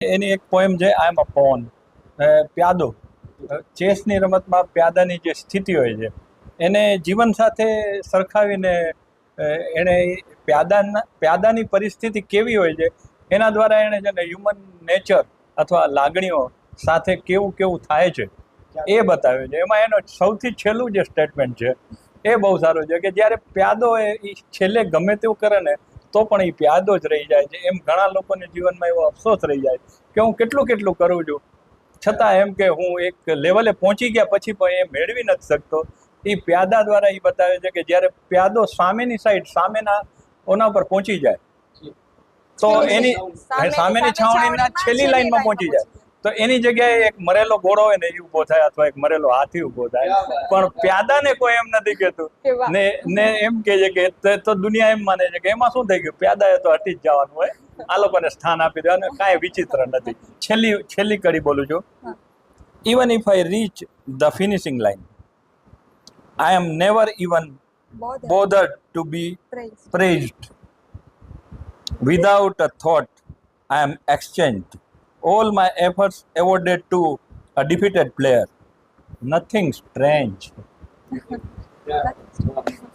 એની એક પોએમ છે આઈ એમ અ પોન પ્યાદો ચેસની રમતમાં પ્યાદાની જે સ્થિતિ હોય છે, એને જીવન સાથે સરખાવીને એણે પ્યાદાના, પ્યાદાની પરિસ્થિતિ કેવી હોય છે, એના દ્વારા એણે છે ને હ્યુમન નેચર અથવા લાગણીઓ સાથે કેવું કેવું થાય છે, એ બતાવ્યું છે. એમાં એનો સૌથી છેલ્લું જે સ્ટેટમેન્ટ છે, એ બહુ સારું છે કે જ્યારે પ્યાદો એ છેલ્લે ગમે તેવું કરે ને તો પણ એ પ્યાદો જ રહી જાય છે. એમ ઘણા લોકોને જીવનમાં એવો અફસોસ રહી જાય કે હું કેટલું કેટલું કરું છું. છતાં એમ કે હું એક લેવલે પહોંચી ગયા પછી પણ એ મેળવી નથી શકતો. એ પ્યાદા દ્વારા એ બતાવે છે કે જ્યારે પ્યાદો સામેની સાઈડ સામેના ઓના પર પહોંચી જાય તો એની સામેની છાવણીના છેલ્લી લાઈનમાં પહોંચી જાય. તો એની જગ્યાએ એક મરેલો ઘોડો હોય ને એ ઊભો થાય અથવા એક મરેલો હાથી ઊભો થાય. પણ પ્યાદાને કોઈ એમ નથી કેતું ને ને એમ કે છે કે તો દુનિયા એમ માને છે કે એમાં શું થઈ ગયું? પ્યાદાએ તો હટી જ જવાનું હોય. આ લોકોને સ્થાન આપી દેવાનું કાંઈ વિચિત્ર નથી. છેલ્લી છેલ્લી કડી બોલું છું. Even if I reach the finishing line I am never even bother to be praised. Without a thought I am exchanged. All my efforts awarded to a defeated player. Nothing strange. That's-